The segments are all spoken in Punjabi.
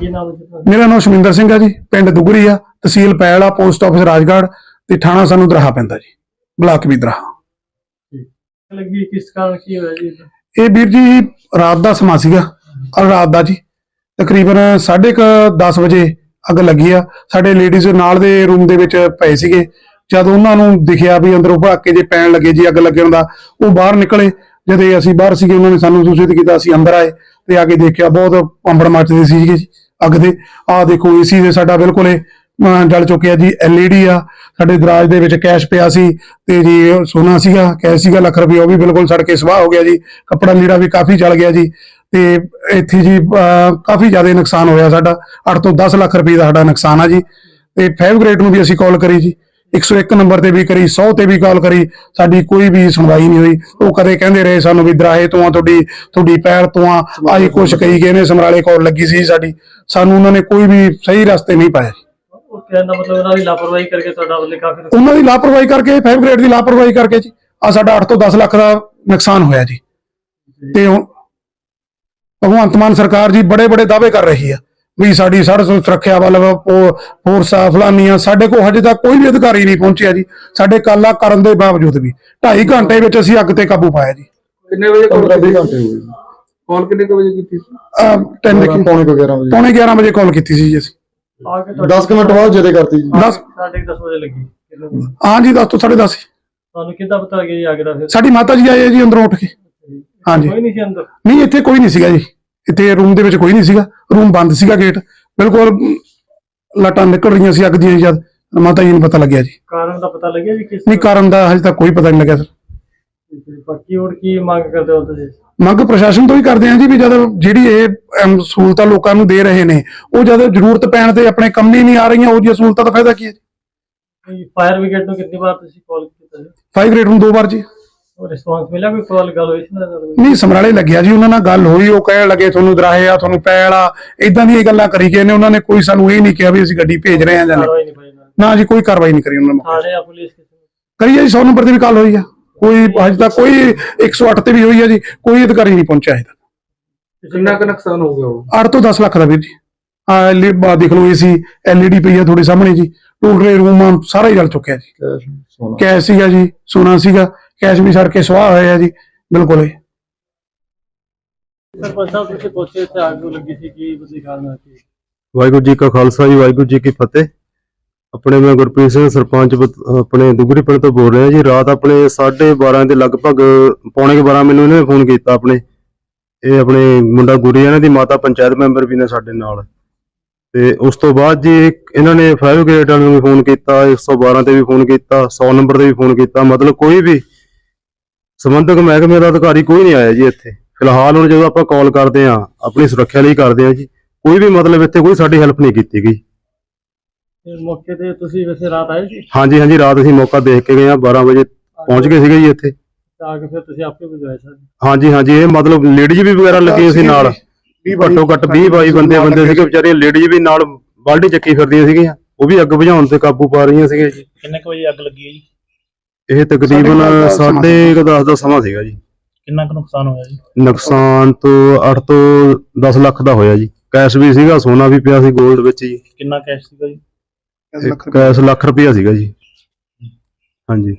ਕੀ ਨਾਮ ਹੈ ਜੀ ਤੁਹਾਡਾ? ਮੇਰਾ ਨਾਮ ਸ਼ਮਿੰਦਰ ਸਿੰਘ ਹੈ ਜੀ ਪਿੰਡ ਦੁਗਰੀ ਆ ਤਹਿਸੀਲ ਪੈਲ ਆ ਪੋਸਟ ਆਫਿਸ ਰਾਜਗੜ੍ਹ ਤੇ ਥਾਣਾ ਸਾਨੂੰ ਦਰਾਹਾ ਪੈਂਦਾ ਜੀ ਬਲਾਕ ਵੀ ਦਰਾਹਾ। ਲੱਗੀ ਕਿਸ ਕਾਰਨ ਕੀ ਹੋਇਆ ਜੀ ਇਹ ਵੀਰ ਜੀ ਰਾਤ ਦਾ ਸਮਾਂ ਸੀਗਾ ਕੱਲ ਰਾਤ ਦਾ ਜੀ ਤਕਰੀਬਨ 10:30 ਵਜੇ ਅੱਗ ਲੱਗੀ ਆ। ਸਾਡੇ ਲੇਡੀਜ਼ ਨਾਲ ਦੇ ਰੂਮ ਦੇ ਵਿੱਚ ਪਏ ਸੀਗੇ। ਜਦ ਉਹਨਾਂ ਨੂੰ ਦਿਖਿਆ ਵੀ ਅੰਦਰੋਂ ਭੜਾਕੇ ਜੇ ਪੈਣ ਲੱਗੇ ਜੀ ਅੱਗ ਲੱਗਣ ਦਾ ਉਹ ਬਾਹਰ ਨਿਕਲੇ। ਜਦ ਅਸੀਂ ਬਾਹਰ ਸੀਗੇ ਉਹਨਾਂ ਨੇ ਸਾਨੂੰ ਸੂਚਿਤ ਕੀਤਾ ਅਸੀਂ ਅੰਦਰ ਆਏ ਤੇ ਆ ਕੇ ਦੇਖਿਆ ਬਹੁਤ ਪੰਬੜ ਮੱਚਦੀ ਸੀਗੀ ਜੀ। ਅੱਗ ਦੇ। ਆਹ ਦੇਖੋ ਏਸੀ ਦੇ ਸਾਡਾ ਬਿਲਕੁਲ ਇਹ, ਜਲ ਚੁੱਕਿਆ ਜੀ ਐਲਈਡੀ ਆ। ਸਾਡੇ ਦਰਾਜ ਦੇ ਵਿੱਚ ਕੈਸ਼ ਪਿਆ ਸੀ ਤੇ ਜੀ ਸੋਨਾ ਸੀਗਾ ਕੈਸ਼ ਸੀਗਾ ਲੱਖ ਰੁਪਏ ਉਹ ਵੀ ਬਿਲਕੁਲ ਸੜ ਕੇ ਸਵਾਹ ਹੋ ਗਿਆ ਜੀ। ਕੱਪੜਾ ਲੀੜਾ ਵੀ ਕਾਫੀ ਜਲ ਗਿਆ ਜੀ। ਤੇ ਇੱਥੇ ਜੀ ਕਾਫੀ ਜ਼ਿਆਦਾ ਨੁਕਸਾਨ ਹੋਇਆ ਸਾਡਾ। 8 ਤੋਂ 10 ਲੱਖ ਰੁਪਏ ਦਾ ਸਾਡਾ ਨੁਕਸਾਨ ਆ ਜੀ। ਤੇ ਫਾਈਵ ਗ੍ਰੇਡ ਨੂੰ ਵੀ ਅਸੀਂ ਕਾਲ ਕਰੀ ਜੀ। 101 ਨੰਬਰ ਤੇ ਵੀ ਕਰੀ 100 ਤੇ ਵੀ ਕਾਲ ਕਰੀ ਸਾਡੀ ਕੋਈ ਵੀ ਸੁਣਵਾਈ ਨਹੀਂ ਹੋਈ। ਉਹ ਕਦੇ ਕਹਿੰਦੇ ਰਹੇ ਸਾਨੂੰ ਵੀ ਦਰਾਹੇ ਤੋਂ ਆ ਤੁਹਾਡੀ ਤੁਹਾਡੀ ਪੈਰ ਤੋਂ ਆ ਆਹੀ ਕੁਛ ਕਹੀ ਗਏ ਨੇ ਸਮਰਾਲੇ ਕਾਲ ਲੱਗੀ ਸੀ ਸਾਡੀ। ਸਾਨੂੰ ਉਹਨਾਂ ਨੇ ਕੋਈ ਵੀ ਸਹੀ ਰਸਤੇ ਨਹੀਂ ਪਾਇਆ ਕਹਿਣ ਦਾ ਮਤਲਬ ਉਹਨਾਂ ਦੀ ਲਾਪਰਵਾਹੀ ਕਰਕੇ ਤੁਹਾਡਾ ਵੱਲੇ ਕਾਫੀ ਉਹਨਾਂ ਦੀ ਲਾਪਰਵਾਹੀ ਕਰਕੇ ਫਾਈਵ ਗ੍ਰੇਡ ਦੀ ਲਾਪਰਵਾਹੀ ਕਰਕੇ ਜੀ। ਆ ਸਾਡਾ 8 ਤੋਂ 10 ਲੱਖ ਦਾ ਨੁਕਸਾਨ ਹੋਇਆ ਜੀ। ਤੇ ਹੁਣ ਭਗਵੰਤ ਮਾਨ ਸਰਕਾਰ ਜੀ ਬੜੇ ਬੜੇ ਦਾਅਵੇ ਕਰ ਰਹੀ ਆ। ਵੀ ਸਾਡੀ ਸੜਕ ਸੁਰੱਖਿਆ ਵੱਲ ਫੋਰਸਾਂ ਫਲਾਨੀਆਂ ਸਾਡੇ ਕੋਲ ਹਜੇ ਤੱਕ ਕੋਈ ਵੀ ਅਧਿਕਾਰੀ ਨਹੀਂ ਪਹੁੰਚਿਆ ਜੀ। ਸਾਡੇ ਕਾਲਾ ਕਰਨ ਦੇ ਬਾਵਜੂਦ ਵੀ। 2.5 ਘੰਟੇ ਵਿੱਚ ਅਸੀਂ ਅੱਗ ਤੇ ਕਾਬੂ ਪਾਇਆ ਜੀ। ਕਿੰਨੇ ਵਜੇ ਕਾਲ 15 20 ਘੰਟੇ ਹੋ ਗਏ ਕਾਲ ਕਿੰਨੇ ਵਜੇ ਕੀਤੀ ਸੀ? ਅਹ, ਤਿੰਨ ਕੀ- ਪੌਣੇ ਕੁ 11 ਵਜੇ। ਪੌਣੇ 11 ਵਜੇ ਕਾਲ ਕੀਤੀ ਸੀ ਜੀ ਅਸੀਂ। ਆ ਕੇ ਤੁਹਾਡੀ 10 ਮਿੰਟ ਬਾਅਦ ਜਦੇ ਕਰਤੀ ਜੀ। 10 ਸਾਢੇ 10 ਵਜੇ ਲੱਗੀ। ਹਾਂ ਜੀ 10 ਤੋਂ 10:30 ਤੁਹਾਨੂੰ ਕਿੱਦਾਂ ਪਤਾ ਲੱਗਿਆ ਜੀ ਅੱਗ ਦਾ ਫਿਰ? ਸਾਡੀ ਮਾਤਾ ਜੀ ਆਏ ਆ ਜੀ ਅੰਦਰੋਂ ਉੱਠ ਕੇ। ਹਾਂਜੀ। ਕੋਈ ਨਹੀਂ ਸੀ ਅੰਦਰ? ਨਹੀਂ ਇੱਥੇ ਕੋਈ ਨਹੀਂ ਸੀਗਾ ਜੀ। ਇੱਥੇ ਰੂਮ ਦੇ ਵਿੱਚ ਕੋਈ ਨਹੀਂ ਸੀਗਾ। ਰੂਮ ਬੰਦ ਸੀਗਾ ਗੇਟ ਬਿਲਕੁਲ ਲਾਟਾਂ ਨਿਕਲ ਰਹੀਆਂ ਸੀ ਅੱਗ ਦੀਆਂ ਜਦ ਮਾਤਾ ਜੀ ਨੂੰ ਪਤਾ ਲੱਗਿਆ ਜੀ। ਕਾਰਨ ਦਾ ਪਤਾ ਲੱਗਿਆ ਜੀ ਕਿਸ ਨਹੀਂ ਕਾਰਨ ਦਾ ਹਜੇ ਤੱਕ ਕੋਈ ਪਤਾ ਨਹੀਂ ਲੱਗਿਆ ਸਰ। ਬਾਕੀ ਹੋਰ ਕੀ ਮੰਗ ਕਰਦੇ ਹੋ ਤੁਸੀਂ? ਮੰਗ ਪ੍ਰਸ਼ਾਸਨ ਤੋਂ ਹੀ ਕਰਦੇ ਹਾਂ ਜੀ ਵੀ ਜਦ ਜਿਹੜੀ ਇਹ ਸਹੂਲਤਾਂ ਲੋਕਾਂ ਨੂੰ ਦੇ ਰਹੇ ਨੇ ਉਹ ਜਦ ਜ਼ਰੂਰਤ ਪੈਣ ਤੇ ਆਪਣੇ ਕੰਮ ਨਹੀਂ ਆ ਰਹੀਆਂ ਉਹ ਜਿਹੀਆਂ ਸਹੂਲਤਾਂ ਦਾ ਫਾਇਦਾ ਕੀ ਹੈ ਫਾਇਰ ਬ੍ਰਿਗੇਡ ਨੂੰ ਕਿੰਨੀ ਵਾਰ ਤੁਸੀਂ ਕਾਲ ਕੀਤਾ ਜੀ? ਫਾਈਵ ਰੇਟ ਨੂੰ ਦੋ ਵਾਰ ਜੀ। ਰਿਸਪਾਂਸ ਮਿਲਿਆ? ਕੋਈ ਕਾਲ ਗੱਲ ਹੋਈ ਸੀ ਨਾਲ? ਨਹੀਂ ਸਮਰਾਲੇ ਲੱਗਿਆ ਜੀ ਉਹਨਾਂ ਨਾਲ ਗੱਲ ਹੋਈ ਉਹ ਕਹਿਣ ਲੱਗੇ ਤੁਹਾਨੂੰ ਦਰਾਹੇ ਆ ਤੁਹਾਨੂੰ ਪੈਲ ਆ। ਇਦਾਂ ਦੀਆਂ ਗੱਲਾਂ ਕਰੀ ਗਏ ਨੇ ਉਹਨਾਂ ਨੇ ਕੋਈ ਸਾਨੂੰ ਇਹ ਨਹੀਂ ਕਿਹਾ ਵੀ ਅਸੀਂ ਗੱਡੀ ਭੇਜ ਰਹੇ ਹਾਂ ਜਾਂ ਨਹੀਂ। ਨਾ ਨਾ ਜੀ ਕੋਈ ਕਾਰਵਾਈ ਨਹੀਂ ਕਰੀ ਉਹਨਾਂ ਨੇ। ਥਾਣੇ ਆ ਪੁਲਿਸ ਕਿਸੇ ਨੂੰ? ਜੀ 100 ਨੰਬਰ ਤੇ ਵੀ ਕਾਲ ਹੋਈ ਆ। ਕੋਈ ਹਜੇ ਤੱਕ ਕੋਈ 108 ਤੇ ਵੀ ਹੋਈ ਆ ਜੀ ਕੋਈ ਅਧਿਕਾਰੀ ਨਹੀਂ ਪਹੁੰਚਿਆ ਤੱਕ। ਕਿੰਨਾ ਕੁ ਨੁਕਸਾਨ ਹੋ ਗਿਆ ਉਹ? 8 ਤੋਂ 10 ਲੱਖ ਦਾ ਵੀਰ ਜੀ। ਆ ਲਈ ਬਾ ਦੇਖ ਲਓ ਏਸੀ ਐਲਈਡੀ ਪਈ ਆ ਤੁਹਾਡੇ ਸਾਹਮਣੇ ਜੀ। ਟੂਟਰੇ ਰੂਮ ਸਾਰਾ ਹੀ ਜਲ ਚੁੱਕਿਆ ਜੀ। ਕੈਸ਼ ਸੀਗਾ ਜੀ ਸੋਨਾ ਸੀਗਾ। ਕੈਸ਼ ਵੀ ਸੜ ਕੇ ਸਵਾਹ ਹੋਇਆ ਜੀ ਬਿਲਕੁਲ ਹੀ ਸਰਪੰਚ ਸਾਹਿਬ ਤੁਸੀਂ ਪਹੁੰਚੇ ਇੱਥੇ ਅੱਗ ਲੱਗੀ ਸੀ ਕੀ ਬਦਲੀ ਕਾਰਨ ਸੀ। ਵਾਹਿਗੁਰੂ ਜੀ ਕਾ ਖਾਲਸਾ ਜੀ ਵਾਹਿਗੁਰੂ ਜੀ ਕੀ ਫਤਿਹ। ਆਪਣੇ ਮੈਂ ਗੁਰਪ੍ਰੀਤ ਸਿੰਘ ਸਰਪੰਚ ਆਪਣੇ ਦੁਗਰੀ ਪਿੰਡ ਤੋਂ ਬੋਲ ਰਿਹਾ ਜੀ। ਰਾਤ ਆਪਣੇ 12:30 ਦੇ ਲਗਭਗ ਪੌਣੇ ਕੁ 12 ਮੈਨੂੰ ਇਹਨੇ ਫੋਨ ਕੀਤਾ ਆਪਣੇ। ਇਹ ਆਪਣੇ ਮੁੰਡਾ ਗੁਰੀ ਇਹਨਾਂ ਦੀ ਮਾਤਾ ਪੰਚਾਇਤ ਮੈਂਬਰ ਵੀ ਨੇ ਸਾਡੇ ਨਾਲ। ਤੇ ਉਸ ਤੋਂ ਬਾਅਦ ਜੀ ਇਹਨਾਂ ਨੇ ਫਾਇਰ ਗ੍ਰੇਡ ਵਾਲਿਆਂ ਨੂੰ ਵੀ ਫੋਨ ਕੀਤਾ 112 ਤੇ ਵੀ ਫੋਨ ਕੀਤਾ 100 ਨੰਬਰ ਤੇ ਵੀ ਫੋਨ ਕੀਤਾ। ਮਤਲਬ ਕੋਈ ਵੀ ਸੰਬੰਧਕ ਮਹਿਕਮੇ ਦਾ ਅਧਿਕਾਰੀ ਕੋਈ ਨਹੀਂ ਆਇਆ ਜੀ ਇੱਥੇ। ਫਿਲਹਾਲ ਹੁਣ ਜਦੋਂ ਆਪਾਂ ਕਾਲ ਕਰਦੇ ਆ ਆਪਣੀ ਸੁਰੱਖਿਆ ਲਈ ਕਰਦੇ ਆ ਜੀ ਕੋਈ ਵੀ ਮਤਲਬ ਇੱਥੇ ਕੋਈ ਸਾਡੀ ਹੈਲਪ ਨਹੀਂ ਕੀਤੀ ਗਈ। ਤੇ ਮੌਕੇ ਤੇ ਤੁਸੀਂ ਵੈਸੇ ਰਾਤ ਆਏ ਸੀ? ਹਾਂਜੀ ਹਾਂਜੀ ਰਾਤ ਅਸੀਂ ਮੌਕਾ ਦੇਖ ਕੇ ਗਏ ਆ 12 ਵਜੇ ਪਹੁੰਚ ਗਏ ਸੀਗੇ ਜੀ ਇੱਥੇ। ਤੇ ਆ ਕੇ ਫਿਰ ਤੁਸੀਂ ਆਪੇ ਬੁਝਾਇਆ ਸਰ ਹਾਂਜੀ ਹਾਂਜੀ ਇਹ ਮਤਲਬ ਲੇਡੀਜ਼ ਵੀ ਵਗੈਰਾ ਲੱਗੀਆਂ ਸੀ ਨਾਲ। ਘੱਟੋ ਘੱਟ 20 22 ਬੰਦੇ ਬੰਦੇ ਸੀਗੇ ਵਿਚਾਰੀਆਂ ਲੇਡੀਜ਼ ਵੀ ਨਾਲ ਬਾਲਟੀ ਚੱਕੀ ਫਿਰਦੀਆਂ ਸੀਗੀਆਂ। ਉਹ ਵੀ ਅੱਗ ਬੁਝਾਉਣ ਤੇ ਕਾਬੂ ਪਾ ਰਹੀਆਂ ਸੀਗੀਆਂ ਜੀ। ਕਿੰਨੇ ਕੁ ਵਜੇ ਅੱਗ ਲੱਗੀ ਹੈ ਜੀ? ਇਹ ਤਕਰੀਬਨ ਸਾਢੇ ਕੁ ਦਸ ਦਾ ਸਮਾਂ 10 ਦਾ ਸਮਾਂ ਸੀਗਾ ਜੀ। ਕਿੰਨਾ ਕੁ ਨੁਕਸਾਨ ਹੋਇਆ ਜੀ? ਨੁਕਸਾਨ ਤੋਂ 8 ਤੋਂ 10 ਲੱਖ ਦਾ ਹੋਇਆ ਜੀ। ਕੈਸ਼ ਵੀ ਸੀਗਾ ਸੋਨਾ ਵੀ ਪਿਆ ਸੀ 골ਡ ਵਿੱਚ ਜੀ। ਕਿੰਨਾ ਕੈਸ਼ ਸੀਗਾ ਜੀ? ਕੈਸ਼ ਲੱਖ ਰੁਪਇਆ ਸੀਗਾ ਜੀ। ਹਾਂਜੀ।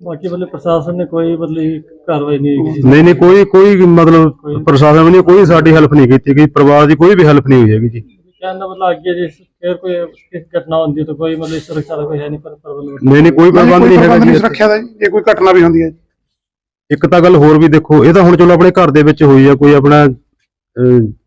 ਬਾਕੀ ਵੱਲੇ ਪ੍ਰਸ਼ਾਸਨ ਨੇ ਕੋਈ ਬਦਲੀ ਕਾਰਵਾਈ ਨਹੀਂ ਕੀਤੀ ਨਹੀਂ ਨਹੀਂ ਕੋਈ ਕੋਈ ਮਤਲਬ ਪ੍ਰਸ਼ਾਸਨ ਨੇ ਕੋਈ ਸਾਡੀ ਹੈਲਪ ਨਹੀਂ ਕੀਤੀ ਗਈ ਪਰਿਵਾਰ ਦੀ ਕੋਈ ਵੀ ਹੈਲਪ ਨਹੀਂ ਹੋਈ ਹੈਗੀ ਜੀ। ਕਹਿਣ ਦਾ ਮਤਲਬ ਅੱਗੇ ਜੇ ਫਿਰ ਕੋਈ ਇਸ ਘਟਨਾ ਹੁੰਦੀ ਹੈ ਤਾਂ ਕੋਈ ਮਤਲਬ ਸੁਰੱਖਿਆ ਦਾ ਕੋਈ ਹੈ ਨਹੀਂ ਪਰ ਪ੍ਰਬੰਧ ਨਹੀਂ ਨਹੀਂ ਕੋਈ ਪ੍ਰਬੰਧ ਨਹੀਂ ਹੈਗਾ ਜੀ ਇੱਥੇ। ਸੁਰੱਖਿਆ ਦਾ ਜੀ ਜੇ ਕੋਈ ਘਟਨਾ ਵੀ ਹੁੰਦੀ ਹੈ ਜੀ। ਇੱਕ ਤਾਂ ਗੱਲ ਹੋਰ ਵੀ ਦੇਖੋ ਇਹ ਤਾਂ ਹੁਣ ਚਲੋ ਆਪਣੇ ਘਰ ਦੇ ਵਿੱਚ ਹੋਈ ਆ ਕੋਈ ਆਪਣਾ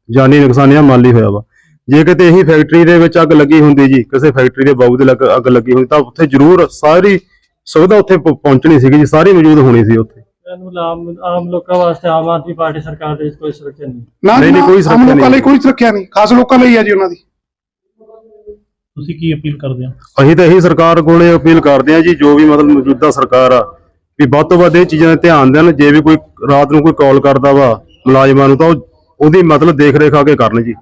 ਜਾਨੀ ਨੁਕਸਾਨ ਜਾਂ ਮਾਲੀ ਹੋਇਆ ਵਾ ਜੇ ਕਿਤੇ ਇਹੀ ਫੈਕਟਰੀ ਦੇ ਵਿੱਚ ਅੱਗ ਲੱਗੀ ਹੁੰਦੀ ਜੀ ਕਿਸੇ ਫੈਕਟਰੀ ਦੇ ਬਾਊ ਦੇ ਲੱਗ ਅੱਗ ਲੱਗੀ ਹੁੰਦੀ ਤਾਂ ਉੱਥੇ ਜ਼ਰੂਰ ਸਾਰੀ ਸੁਵਿਧਾ ਉੱਥੇ ਪਹੁੰਚਣੀ ਸੀਗੀ ਜੀ ਸਾਰੀ ਮੌਜੂਦ ਹੋਣੀ ਸੀ ਉੱਥੇ ਕਹਿਣ ਦਾ ਮਤਲਬ ਆਮ ਆਮ ਲੋਕਾਂ ਵਾਸਤੇ ਆਮ ਆਦਮੀ ਪਾਰਟੀ ਸਰਕਾਰ ਦੇ ਵਿੱਚ ਕੋਈ ਸੁਰੱਖਿਆ ਨਹੀਂ। ਨਾ ਨਹੀਂ, ਨਹੀਂ, ਨਾ, ਕੋਈ ਆਮ ਸੁਰੱਖਿਆ ਲੋਕਾਂ ਲਈ ਨਹੀਂ। ਕੋਈ ਸੁਰੱਖਿਆ ਨਹੀਂ। ਖਾਸ ਲੋਕਾਂ ਲਈ ਹੈ ਜੀ ਉਹਨਾਂ ਦੀ। ਤੁਸੀਂ ਕੀ ਅਪੀਲ ਕਰਦੇ ਹੋ? ਅਸੀਂ ਤਾਂ ਇਹੀ ਸਰਕਾਰ ਕੋਲੇ ਅਪੀਲ ਕਰਦੇ ਹਾਂ ਜੀ ਜੋ ਵੀ ਮਤਲਬ ਮੌਜੂਦਾ ਸਰਕਾਰ ਆ ਵੀ ਵੱਧ ਤੋਂ ਵੱਧ ਇਹ ਚੀਜ਼ਾਂ 'ਤੇ ਧਿਆਨ ਦੇਣ। ਜੇ ਵੀ ਕੋਈ ਰਾਤ ਨੂੰ ਕੋਈ ਕਾਲ ਕਰਦਾ ਵਾ ਮੁਲਾਜ਼ਮਾਂ ਨੂੰ ਤਾਂ ਉਹ- ਉਹਦੀ ਮਤਲਬ ਦੇਖ ਰੇਖ ਆ ਕੇ ਕਰਨ ਜੀ।